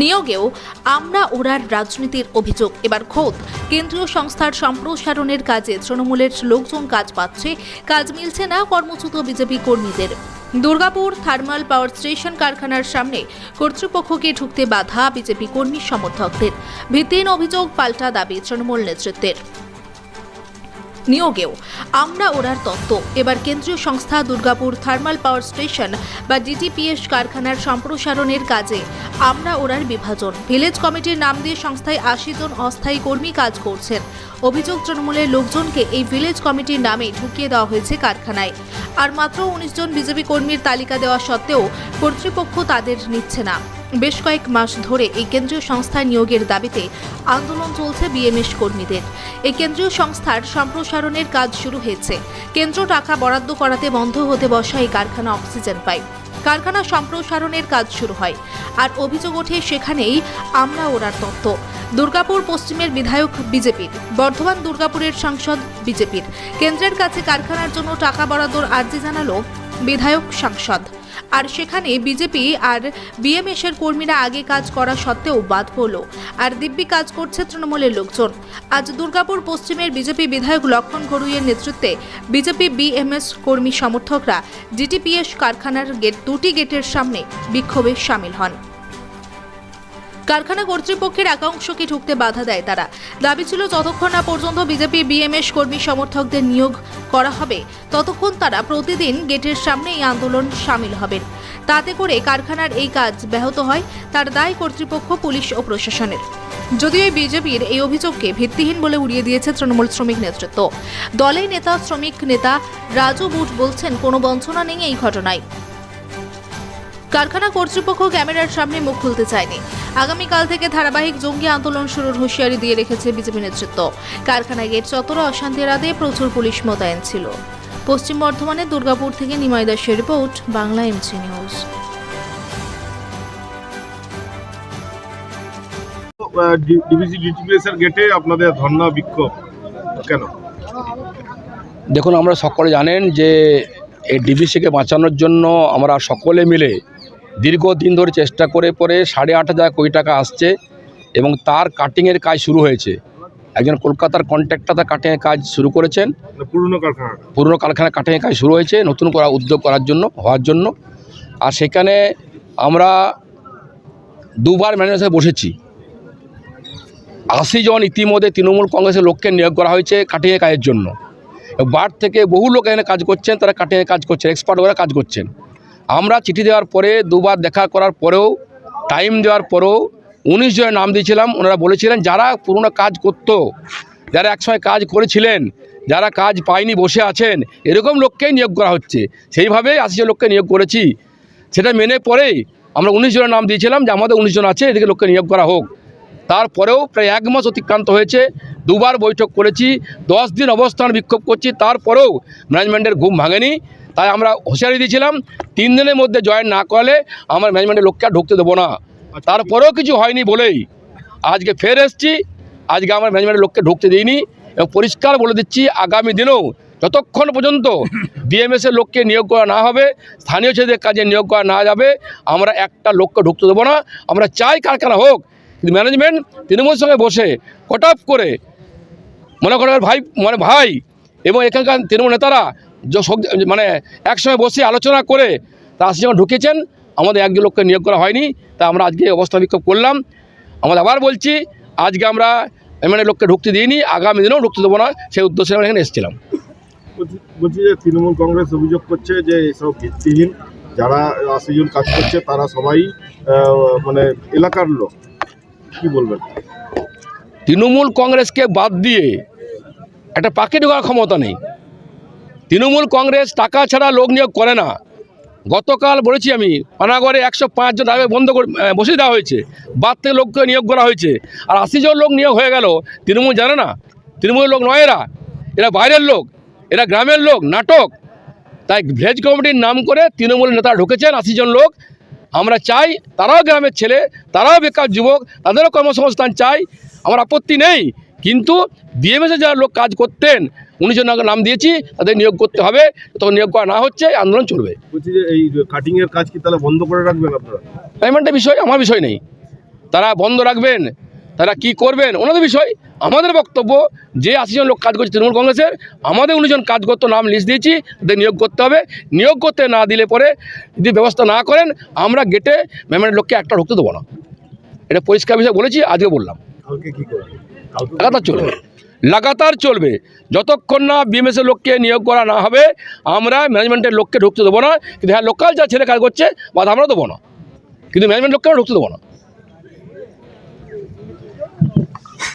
নিয়োগেও আমরা ওরার রাজনীতির অভিযোগ। এবার খোদ কেন্দ্রীয় সংস্থার সম্প্রসারণের কাজে তৃণমূলের লোকজন কাজ পাচ্ছে, কাজ মিলছে না কর্মচ্যুত বিজেপি কর্মীদের। দুর্গাপুর থার্মাল পাওয়ার স্টেশন কারখানার সামনে কর্তৃপক্ষকে ঢুকতে বাধা বিজেপি কর্মী সমর্থকদের। ভিত্তিহীন অভিযোগ পাল্টা দাবি তৃণমূল নেতৃত্বের। নিয়োগেও। আমরা ওরার তত্ত্ব। এবার কেন্দ্রীয় সংস্থা দুর্গাপুর থার্মাল পাওয়ার স্টেশন বা ডিটিপিএস কারখানার সম্প্রসারণের কাজে আমরা ওরার বিভাজন। ভিলেজ কমিটির নাম দিয়ে সংস্থায় আশি জন অস্থায়ী কর্মী কাজ করছেন। অভিযোগ তৃণমূলের লোকজনকে এই ভিলেজ কমিটির নামে ঢুকিয়ে দেওয়া হয়েছে কারখানায়। আর মাত্র উনিশ জন বিজেপি কর্মীর তালিকা দেওয়া সত্ত্বেও কর্তৃপক্ষ তাদের নিচ্ছে না। বেশ কয়েক মাস ধরে এই কেন্দ্রীয় সংস্থায় নিয়োগের দাবিতে আন্দোলন চলছে বিএমএস কর্মীদের। এই কেন্দ্রীয় সংস্থার সম্প্রসারণের কাজ শুরু হয়েছে। কেন্দ্র টাকা বরাদ্দ করাতে বন্ধ হতে বসা এই কারখানা অক্সিজেন পায়। কারখানা সম্প্রসারণের কাজ শুরু হয়। আর অভিযোগ ওঠে সেখানেই আমরা ওরার তত্ত্ব। দুর্গাপুর পশ্চিমের বিধায়ক বিজেপির, বর্ধমান দুর্গাপুরের সাংসদ বিজেপির। কেন্দ্রের কাছে কারখানার জন্য টাকা বরাদ্দর আর্জি জানালো বিধায়ক সাংসদ। আর সেখানে বিজেপি আর বিএমএস এর কর্মীরা আগে কাজ করা সত্ত্বেও বাদ পড়ল। আর দিব্যি কাজ করছে তৃণমূলের লোকজন। আজ দুর্গাপুর পশ্চিমের বিজেপি বিধায়ক লক্ষণ ঘড়ুইয়ের নেতৃত্বে বিজেপি বিএমএস কর্মী সমর্থকরা ডিটিপিএস কারখানার গেট দুটি গেটের সামনে বিক্ষোভে সামিল হন। কারখানা কর্তৃপক্ষের একাংশকে ঢুকতে বাধা দেয় তারা। দাবি ছিল যতক্ষণ না পর্যন্ত বিজেপি, বিএমএস কর্মী সমর্থকদের নিয়োগ করা হবে, ততক্ষণ তারা প্রতিদিন গেটের সামনে এই আন্দোলন সামিল হবেন। তাতে করে কারখানার এই কাজ ব্যাহত হয়, তার দায় কর্তৃপক্ষ, পুলিশ ও প্রশাসনের। যদিও বিজেপির এই অভিযোগকে ভিত্তিহীন বলে উড়িয়ে দিয়েছে তৃণমূল শ্রমিক নেতৃত্ব। দলের নেতা, শ্রমিক নেতা রাজু বুট বলছেন, কোনো বঞ্চনা নেই এই ঘটনায়। কারখানা কর্তৃপক্ষ ক্যামেরার সামনে মুখ খুলতে চায়নি। আগামীকাল থেকে ধারাবাহিক জঙ্গি আন্দোলন শুরুর হুঁশিয়ারি দিয়ে রেখেছে বিজেপি নেতৃত্ব। কারখানা গেট চত্বরে অশান্তি এড়াতে প্রচুর পুলিশ মোতায়েন ছিল। পশ্চিম বর্ধমানের দুর্গাপুর থেকে নিমাই দাসের রিপোর্ট বাংলা এমসি নিউজ গেটে আপনাদের ধর্ণা বিক্ষোভ কেন? দেখুন আমরা সকলে জানেন যে এই ডিবিসিকে বাঁচানোর জন্য আমরা সকলে মিলে দীর্ঘদিন ধরে চেষ্টা করে পরে সাড়ে আট হাজার কোটি টাকা আসছে এবং তার কাটিংয়ের কাজ শুরু হয়েছে। একজন কলকাতার কন্ট্রাক্টর তার কাটিংয়ের কাজ শুরু করেছেন। পুরনো কারখানা। পুরনো কারখানা কাটিংয়ের কাজ শুরু হয়েছে নতুন করা উদ্যোগ করার জন্য হওয়ার জন্য। আর সেখানে আমরা দুবার ম্যানেজার বসেছি। আশি জন ইতিমধ্যে তৃণমূল কংগ্রেসের লোককে নিয়োগ করা হয়েছে কাটিংয়ের কাজের জন্য। বার থেকে বহু লোক এখানে কাজ করছেন তারা কাটিংয়ের কাজ করছেন এক্সপার্ট ওরা কাজ করছেন। আমরা চিঠি দেওয়ার পরে দুবার দেখা করার পরেও টাইম দেওয়ার পরেও উনিশ জনের নাম দিয়েছিলাম, ওনারা বলেছিলেন, যারা পুরনো কাজ করতো, যারা একসময় কাজ করেছিলেন, যারা কাজ পায়নি, বসে আছেন, এরকম লোককেই নিয়োগ করা হচ্ছে। সেইভাবেই আশি জন লোককে নিয়োগ করেছি। সেটা মেনে পরেই আমরা উনিশ জনের নাম দিয়েছিলাম যে, আমাদের উনিশ জন আছে, এদিকে লোককে নিয়োগ করা হোক। তারপরেও প্রায় এক মাস অতিক্রান্ত হয়েছে, দুবার বৈঠক করেছি, দশ দিন অবস্থান বিক্ষোভ করছি, তারপরেও ম্যানেজমেন্টের ঘুম ভাঙেনি। তাই আমরা হুঁশিয়ারি দিয়েছিলাম তিন দিনের মধ্যে জয়েন না করলে আমার ম্যানেজমেন্টের লোককে আর ঢুকতে দেবো না। তারপরেও কিছু হয়নি বলেই আজকে ফের এসছি আজকে আমার ম্যানেজমেন্টের লোককে ঢুকতে দিইনি এবং পরিষ্কার বলে দিচ্ছি আগামী দিনেও যতক্ষণ পর্যন্ত বিএমএস এর লোককে নিয়োগ করা না হবে স্থানীয় ছেলেদের কাজে নিয়োগ করা না যাবে আমরা একটা লোককে ঢুকতে দেবো না। আমরা চাই কারখানা হোক কিন্তু ম্যানেজমেন্ট তৃণমূলের সঙ্গে বসে কট করে মনে করেন ভাই মানে ভাই এবং এখানকার তৃণমূল নেতারা মানে একসঙ্গে বসে আলোচনা করে তা আশি যখন ঢুকেছেন আমাদের একজন লোককে নিয়োগ করা হয়নি তা আমরা আজকে অবস্থা বিক্ষোভ করলাম। আমরা আবার বলছি আজকে আমরা এমএনএ লোককে ঢুকতে দিইনি আগামী দিনেও ঢুকতে দেবো না সেই উদ্দেশ্যে আমরা এখানে এসেছিলাম। বলছি- যে তৃণমূল কংগ্রেস অভিযোগ করছে যে এসব ভিত্তিহীন যারা আশি জন কাজ করছে তারা সবাই মানে এলাকার লোক। কি বলবেন? তৃণমূল কংগ্রেসকে বাদ দিয়ে একটা পাখি ঢোকার ক্ষমতা নেই। তৃণমূল কংগ্রেস টাকা ছাড়া লোক নিয়োগ করে না। গতকাল বলেছি আমি, পানাগড়ে একশো পাঁচজন আগে বন্ধ করে বসিয়ে দেওয়া হয়েছে। বাদ থেকে লোককে নিয়োগ করা হয়েছে। আর আশি জন লোক নিয়োগ হয়ে গেল। তৃণমূল জানে না। তৃণমূলের লোক নয় এরা। এরা বাইরের লোক। এরা গ্রামের লোক, নাটক। তাই ভেজ কমিটির নাম করে তৃণমূল নেতা ঢুকেছেন, আশি জন লোক। আমরা চাই তারাও গ্রামের ছেলে, তারাও বেকার যুবক, তাদেরও কর্মসংস্থান চাই। আমার আপত্তি নেই। কিন্তু বিএমএসে যারা লোক কাজ করতেন উনিশ জন নাম দিয়েছি তাদের নিয়োগ করতে হবে তখন নিয়োগ করা না হচ্ছে আন্দোলন চলবে। বলছি এই কাটিং কাজ কি তাহলে বন্ধ করে রাখবেন আপনারা? পেমেন্টের বিষয় আমার বিষয় নেই। তারা বন্ধ রাখবেন তারা কি করবেন ওনাদের বিষয়। আমাদের বক্তব্য যে আশি জন লোক কাজ করছে তৃণমূল কংগ্রেসের আমাদের উনিশ জন কাজ করতো নাম লিস্ট দিয়েছি তাদের নিয়োগ করতে হবে। নিয়োগ করতে না দিলে পরে যদি ব্যবস্থা না করেন আমরা গেটে মেমেন্টের লোককে একটা ঢুকতে দেবো না। এটা পরিষ্কার বিষয় বলেছি আজকে বললাম। লাগাতার চলবে। লাগাতার চলবে। যতক্ষণ না বিএমএসের লোককে নিয়োগ করা না হবে, আমরা ম্যানেজমেন্টের লোককে ঢুকতে দেবো না। কিন্তু হ্যাঁ লোকাল যা ছেলে কাজ করছে, বাধা আমরা দেবো না। কিন্তু ম্যানেজমেন্ট লোককে আমরা ঢুকতে দেবো না।